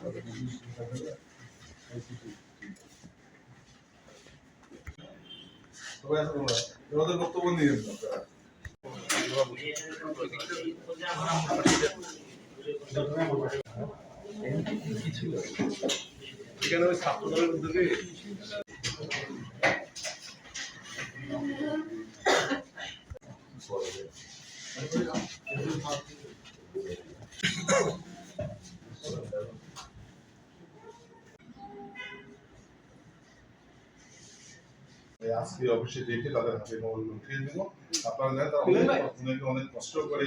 আছে বক্তব্য উদ্যোগে এই আজকে অফিসে ডেকে তাদের হাতে মোবাইল উঠিয়ে দেব। আপনারা জানেন তারা অনেক অনেকে অনেক কষ্ট করে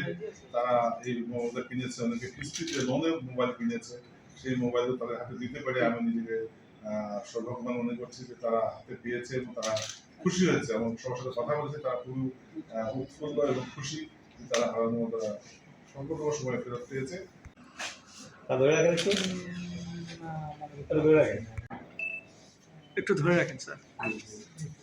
তারা এই মোবাইলটা কিনেছে অনেকে কিস্তিতে লোনে মোবাইল কিনেছে। সেই মোবাইল তাদের হাতে দিতে পারে। আমি নিজেকে সৌভাগ্যবান মনে করছি যে তারা হাতে পেয়েছে এবং তারা খুশি হয়েছে এবং সবার সাথে কথা বলেছে। তারা খুবই উৎফুল্ল এবং খুশি যে তারা হারানো তারা সম্পূর্ণ সময় ফেরত পেয়েছে। একটু। একটু ধরে রাখেন। একটু ধরে রাখেন স্যার। আমিও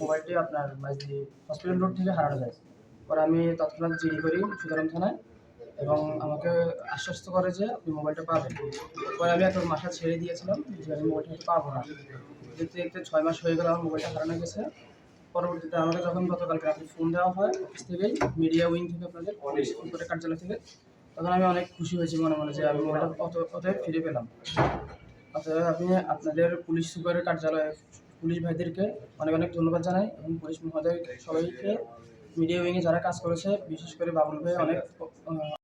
মোবাইলটি আপনার মাঝি হসপিটাল রোড থেকে হারানো যায়। পরে আমি তৎক্ষণাৎ জিডি করি সুতরাং থানায় এবং আমাকে আশ্বস্ত করে যে আপনি মোবাইলটা পাবেন। পরে আমি একটা মাসা ছেড়ে দিয়েছিলাম যে আমি মোবাইলটা পাবো না। দেখতে দেখতে ছয় মাস হয়ে গেল আমার মোবাইলটা হারানো গেছে। পরবর্তীতে আমাকে যখন গতকালকে রাতে ফোন দেওয়া হয় অফিস থেকেই মিডিয়া উইং থেকে আপনাদের, পুলিশ ইনস্পেক্টর কার্যালয় থেকে, তখন আমি অনেক খুশি হয়েছি মনে মনে যে আমি মোবাইলটা অত অতএব ফিরে পেলাম। অতএব আপনি আপনাদের পুলিশ সুপারের কার্যালয়ে পুলিশ ভাইদেরকে অনেক অনেক ধন্যবাদ জানাই এবং পুলিশ মহোদয় সবাইকে মিডিয়া উইংয়ে যারা কাজ করেছে, বিশেষ করে বাবুল ভাই, অনেক